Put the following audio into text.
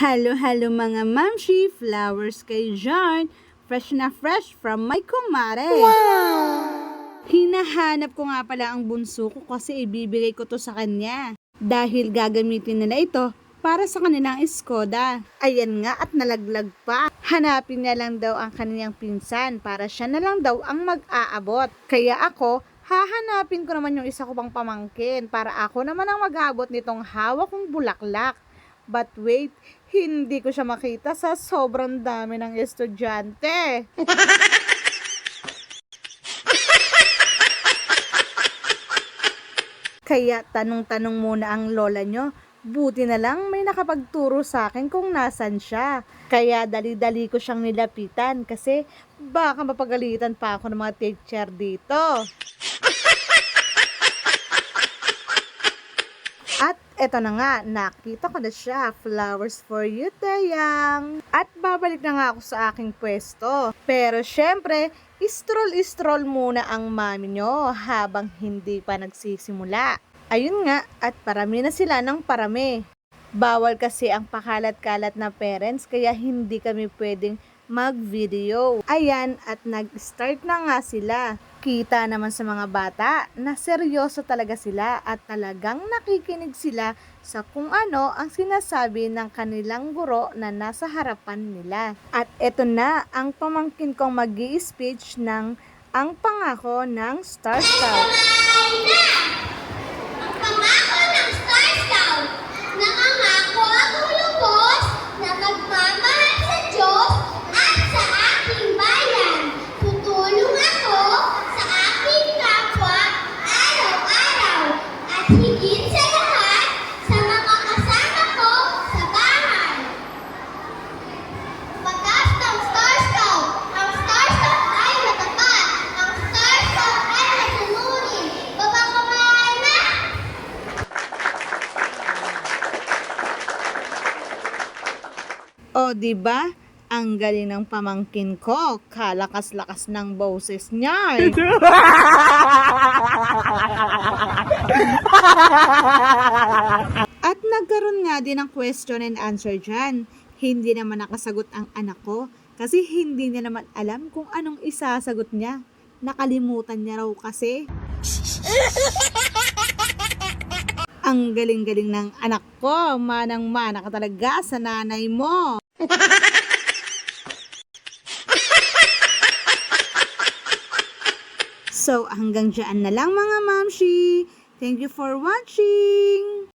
Hello, hello mga mamshi! Flowers kay John. Fresh na fresh from my kumare. Hinahanap ko nga pala ang bunso ko kasi ibibigay ko to sa kanya. Dahil gagamitin nila ito para sa kanilang Skoda. Ayan nga at nalaglag pa. Hanapin niya lang daw ang kanyang pinsan para siya na lang daw ang mag-aabot. Kaya ako, hahanapin ko naman yung isa ko pang pamangkin para ako naman ang mag-aabot nitong hawak kong bulaklak. But wait, hindi ko siya makita sa sobrang dami ng estudyante. Kaya tanong-tanong muna ang lola nyo. Buti na lang may nakapagturo sa akin kung nasan siya. Kaya dali-dali ko siyang nilapitan kasi baka mapagalitan pa ako ng mga teacher dito. Eto na nga, nakita ko na siya. Flowers for you, Tayang. At babalik na nga ako sa aking pwesto. Pero syempre, stroll-stroll muna ang mami nyo habang hindi pa nagsisimula. Ayun nga, at parami na sila ng parami. Bawal kasi ang pakalat-kalat na parents kaya hindi kami pwedeng mag-video. Ayan, at nag-start na nga sila. Kita naman sa mga bata na seryoso talaga sila at talagang nakikinig sila sa kung ano ang sinasabi ng kanilang guro na nasa harapan nila. At eto na ang pamangkin kong mag speech ng ang pangako ng Star Scout. Pangako ng Star Scout Nangangako ako lubos na magmamahal sa Diyos at sa aking bayan. Tutulong ako sa aking kapwa araw-araw at higit sa lahat sa mga kasama ko sa bahay. Batas ng Star Scout. Ang Star Scout ay matapat. Ang Star Scout ay masunurin. Baba kamay na! O, di ba? Ang galing ng pamangkin ko. Kalakas-lakas ng boses niya. At nagkaroon nga din ng question and answer dyan. Hindi naman nakasagot ang anak ko kasi hindi niya naman alam kung anong isasagot niya. Nakalimutan niya raw kasi. Ang galing-galing ng anak ko. Manang-mana ka talaga sa nanay mo. So, hanggang dyan na lang mga mamshi. Thank you for watching.